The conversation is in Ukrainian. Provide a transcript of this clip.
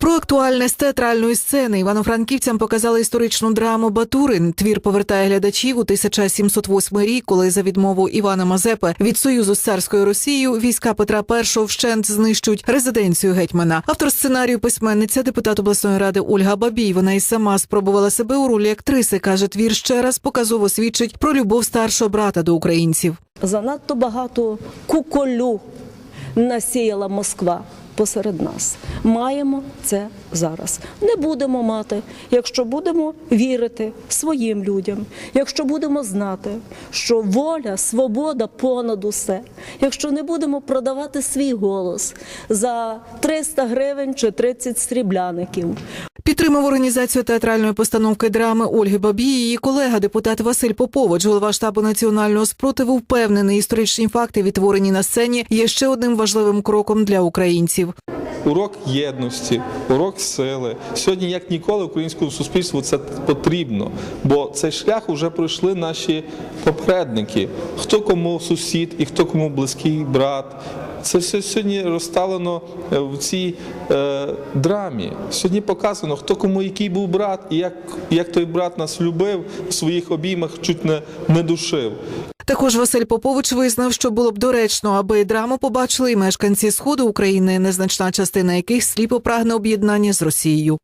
Про актуальне з театральної сцени івано-франківцям показали історичну драму Батурин. Твір повертає глядачів у 1708 рік, коли за відмову Івана Мазепи від союзу з царською Росією війська Петра І вщент знищують резиденцію гетьмана. Автор сценарію письменниця, депутат обласної ради Ольга Бабій. Вона й сама спробувала себе у ролі актриси. каже, твір ще раз показово свідчить про любов старшого брата до українців. Занадто багато куколю насіяла Москва посеред нас. Маємо це зараз. Не будемо мати, якщо будемо вірити своїм людям, якщо будемо знати, що воля, свобода понад усе, якщо не будемо продавати свій голос за 300 гривень чи 30 срібляників, Підтримав організацію театральної постановки драми Ольги Бабії, Її колега, депутат Василь Попович, голова штабу національного спротиву, впевнений, історичні факти, відтворені на сцені, є ще одним важливим кроком для українців. Урок єдності, урок сили. Сьогодні, як ніколи, українському суспільству це потрібно, бо цей шлях вже пройшли наші попередники. Хто кому сусід і хто кому близький брат. Це все сьогодні розставлено е, в цій е, драмі. Сьогодні показано, хто кому який був брат, і як, як той брат нас любив в своїх обіймах, чуть не, не душив. Також Василь Попович визнав, що було б доречно, аби драму побачили і мешканці сходу України, незначна частина яких сліпо прагне об'єднання з Росією.